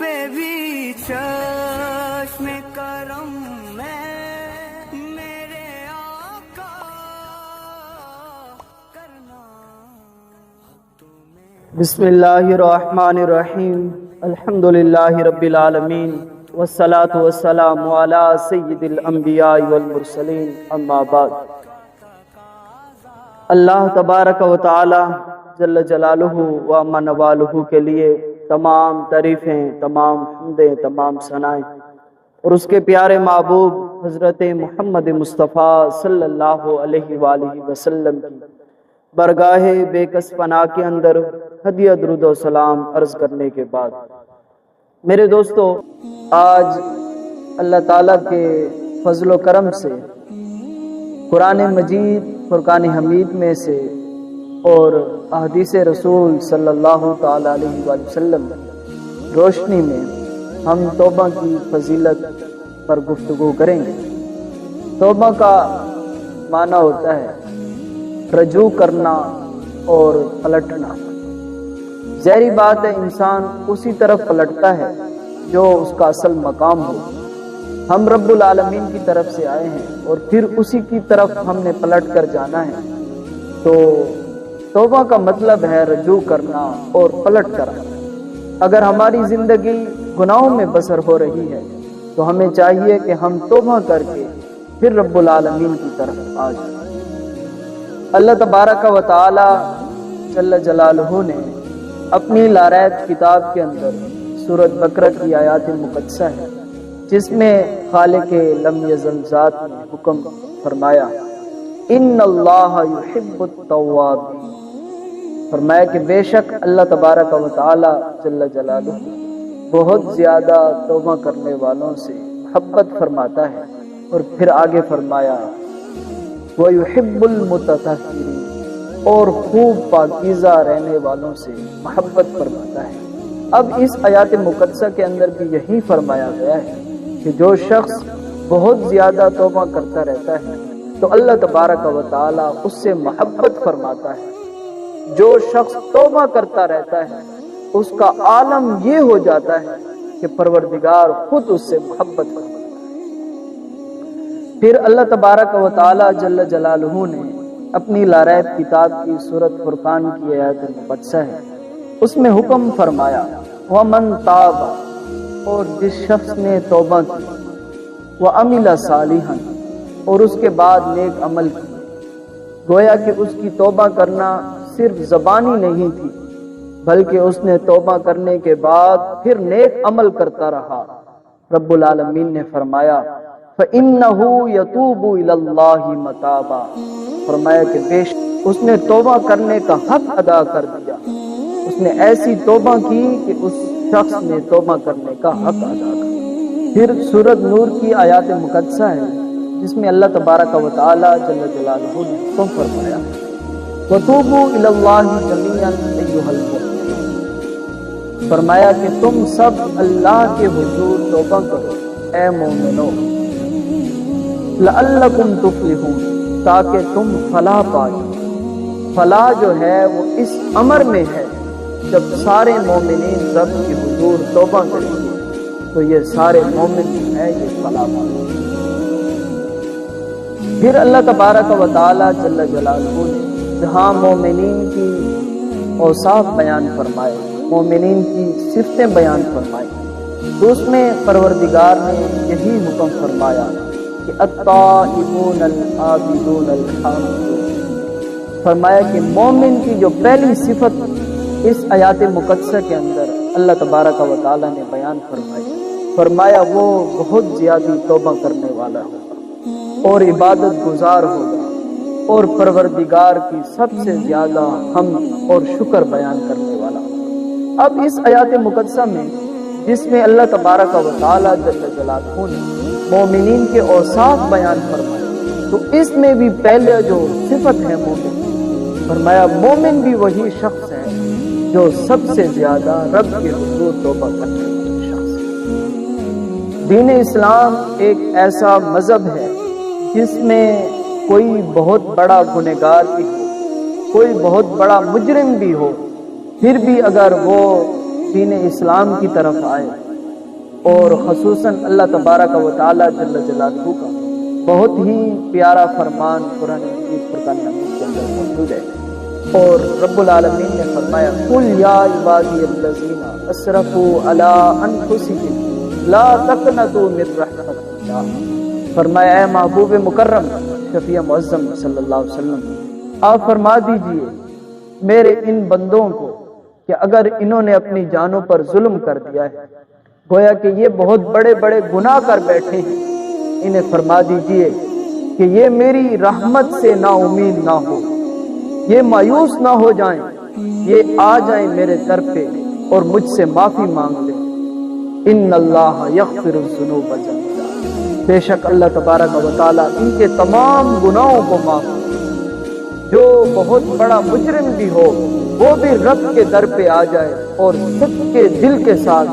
پہ بھی چشم کرم میں میرے آقا، کرنا۔ بسم اللہ الرحمن الرحیم۔ الحمد للہ رب العالمین۔ والصلاة والسلام علی سید الانبیاء والمرسلین۔ اما بعد۔ اللہ تبارک و تعالی جل جلالہ و اما نوالہ کے لیے تمام تعریفیں، تمام حمدیں تمام ثنائیں اور اس کے پیارے محبوب حضرت محمد مصطفیٰ صلی اللہ علیہ وآلہ وسلم کی برگاہ بے کس پناہ کے اندر ہدیہ، درود و سلام عرض کرنے کے بعد۔ میرے دوستو، آج اللہ تعالیٰ کے فضل و کرم سے، قرآن مجید، فرقان حمید میں سے اور احادیث رسول صلی اللہ تعالیٰ علیہ وآلہ وسلم روشنی میں ہم توبہ کی فضیلت پر گفتگو کریں گے۔ توبہ کا معنی ہوتا ہے رجوع کرنا اور پلٹنا۔ ظاہری بات ہے، انسان اسی طرف پلٹتا ہے جو اس کا اصل مقام ہو۔ ہم رب العالمین کی طرف سے آئے ہیں اور پھر اسی کی طرف ہم نے پلٹ کر جانا ہے۔ تو توبہ کا مطلب ہے رجوع کرنا اور پلٹ کر اگر ہماری زندگی گناہوں میں بسر ہو رہی ہے، تو ہمیں چاہیے کہ ہم توبہ کر کے پھر رب العالمین کی طرف آ جائیں۔ اللہ تبارک و تعالی جل جلالہ نے اپنی لارائت کتاب کے اندر سورت بکرہ کی آیات مقدسہ ہے، جس میں خالق لم یزل ذات نے حکم فرمایا، ان اللہ یحب التوابین فرمایا کہ بے شک اللہ تبارک و تعالی جل جلالہ بہت زیادہ توبہ کرنے والوں سے محبت فرماتا ہے اور پھر آگے فرمایا، وَيُحِبُّ الْمُتَطَهِّرِينَ، اور خوب پاکیزہ رہنے والوں سے محبت فرماتا ہے۔ اب اس آیات مقدسہ کے اندر بھی یہی فرمایا گیا ہے کہ جو شخص بہت زیادہ توبہ کرتا رہتا ہے تو اللہ تبارک و تعالی اس سے محبت فرماتا ہے۔ جو شخص توبہ کرتا رہتا ہے، اس کا عالم یہ ہو جاتا ہے کہ پروردگار خود اس سے محبت فرماتا ہے۔ پھر اللہ تبارک و تعالی جل جلالہ نے اپنی لارائب کتاب کی صورت فرقان کی آیات مقدسہ ہے۔ اس میں حکم فرمایا، وَمَن تَابَ اور جس شخص نے توبہ کی وَأَمِلَ صَالِحًا اور اس کے بعد نیک عمل کی۔ گویا کہ اس کی توبہ کرنا صرف زبانی نہیں تھی، بلکہ اس نے توبہ کرنے کے بعد پھر نیک عمل کرتا رہا۔ رب العالمین نے فرمایا، فَإِنَّهُ يَتُوبُ إِلَى اللَّهِ مَتَابًا۔ فرمایا کہ بیش اس نے توبہ کرنے کا حق ادا کر دیا۔ اس نے ایسی توبہ کی کہ اس شخص نے توبہ کرنے کا حق ادا کر پھر سورت نور کی آیات مقدسہ ہے جس میں اللہ تبارک و تعالی جل جلالہ نے حکم فرمایا۔ وَتُوبُوا إِلَى اللَّهِ جَمِيعًا أَيُّهَا الْمُؤْمِنُونَ فرمایا کہ تم سب اللہ کے حضور توبہ کرو، اے مومنو۔ لعلکم تفلحون، تاکہ تم فلاح پاؤ فلاح جو ہے وہ اس امر میں ہے، جب سارے مومنین رب کی حضور توبہ کریں گے، تو یہ سارے مومن جو ہے یہ فلاح پائیں پھر اللہ تبارک و تعالی جل جلالہ نے جہاں مومنین کی اوصاف بیان فرمائے، مومنین کی صفتیں بیان فرمائی تو اس میں پروردگار نے یہی حکم فرمایا کہ الطائبون العابدون الحامدون۔ فرمایا کہ مومن کی جو پہلی صفت اس آیات مقدسہ کے اندر اللہ تبارک و تعالی نے بیان فرمائی۔ فرمایا وہ بہت زیادہ توبہ کرنے والا ہوگا اور عبادت گزار ہوگا اور پروردگار کی سب سے زیادہ ہم اور شکر بیان کرنے والا۔ اب اس آیات مقدسہ میں جس میں اللہ تبارک و تعالی جل جلالہ نے مومنین کے اوصاف بیان فرمائے، تو اس میں بھی پہلے جو صفت ہے مومن، فرمایا مومن بھی وہی شخص ہے جو سب سے زیادہ رب کے حضور توبہ کرنے والا شخص ہے۔ دین اسلام ایک ایسا مذہب ہے جس میں کوئی بہت بڑا گنہگار بھی ہو، کوئی بہت بڑا مجرم بھی ہو، پھر بھی اگر وہ دین اسلام کی طرف آئے اور خصوصاً اللہ تبارک و تعالی جل جلالہ کا بہت ہی پیارا فرمان قرآن مجید فرقان حمید کے اندر موجود ہے اور رب العالمین نے فرمایا، قل یا عبادی الذین اسرفوا علی انفسهم لا تقنطوا من رحمت اللہ۔ فرمایا، اے محبوب مکرم شفیع معظم صلی اللہ علیہ وسلم آپ فرما دیجیے میرے ان بندوں کو کہ اگر انہوں نے اپنی جانوں پر ظلم کر دیا ہے، گویا کہ یہ بہت بڑے بڑے گناہ کر بیٹھے ہیں۔ انہیں فرما دیجیے کہ یہ میری رحمت سے نا امید نہ ہو۔ یہ مایوس نہ ہو جائیں۔ یہ آ جائیں میرے در پہ اور مجھ سے معافی مانگ لیں۔ ان اللہ یغفر الذنوب جميعا بے شک اللہ تبارک و تعالی ان کے تمام گناہوں کو معاف جو بہت بڑا مجرم بھی ہو، وہ بھی رب کے در پہ آ جائے اور سب کے دل کے ساتھ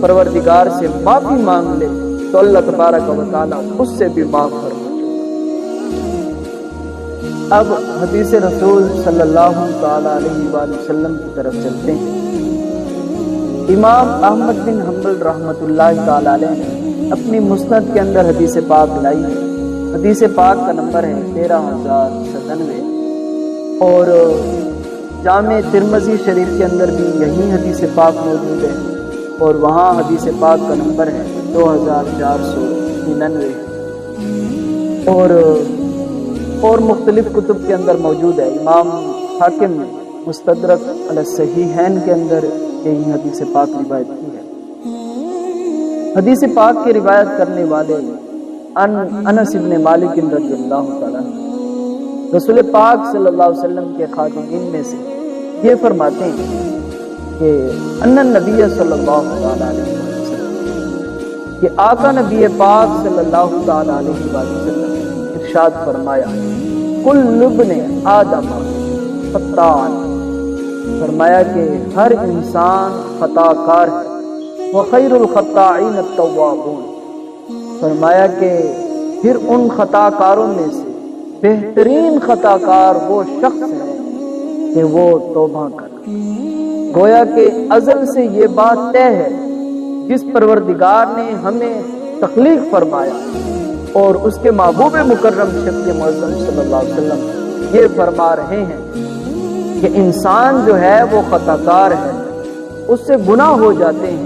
پروردگار سے معافی مانگ لے، تو اللہ تبارک و تعالی اس سے بھی معاف کر اب حدیث رسول صلی اللہ تعالی علیہ وآلہ وسلم کی طرف چلتے ہیں۔ امام احمد بن حنبل رحمۃ اللہ تعالی علیہ اپنی مسند کے اندر حدیث پاک لائی ہے۔ حدیث پاک کا نمبر ہے تیرہ ہزار ستانوے۔ اور جامع ترمزی شریف کے اندر بھی یہی حدیث پاک موجود ہے۔ اور وہاں حدیث پاک کا نمبر ہے دو ہزار چار سو ننانوے اور اور مختلف کتب کے اندر موجود ہے۔ امام حاکم مستدرک علی صحیحین کے اندر یہی حدیث پاک روایت کی ہے۔ حدیث پاک کی روایت کرنے والے ان انس ابن مالک رضی اللہ تعالیٰ رسول پاک صلی اللہ علیہ وسلم کے خاتمین میں سے یہ فرماتے ہیں کہ ان نبی صلی اللہ تعالیٰ علیہ وسلم، کہ آقا نبی پاک صلی اللہ تعالیٰ علیہ وسلم ارشاد فرمایا، کل لبن آدم خطان فرمایا کہ ہر انسان خطا کار ہے۔ وخیر الخطائین التوابون۔ فرمایا کہ پھر ان خطا کاروں میں سے بہترین خطا کار وہ شخص ہے کہ وہ توبہ کر گویا کہ ازل سے یہ بات طے ہے، جس پروردگار نے ہمیں تخلیق فرمایا اور اس کے محبوب مکرم شفیع معظم صلی اللہ علیہ وسلم یہ فرما رہے ہیں کہ انسان جو ہے وہ خطا کار ہے، اس سے گناہ ہو جاتے ہیں۔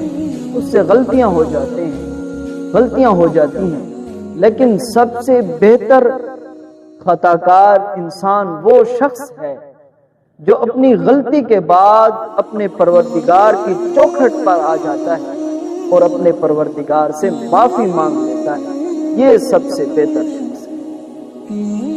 اس سے غلطیاں ہو جاتے ہیں، غلطیاں ہو جاتی ہیں۔ لیکن سب سے بہتر خطا کار انسان وہ شخص ہے جو اپنی غلطی کے بعد اپنے پروردگار کی چوکھٹ پر آ جاتا ہے اور اپنے پروردگار سے معافی مانگ لیتا ہے۔ یہ سب سے بہتر شخص ہے۔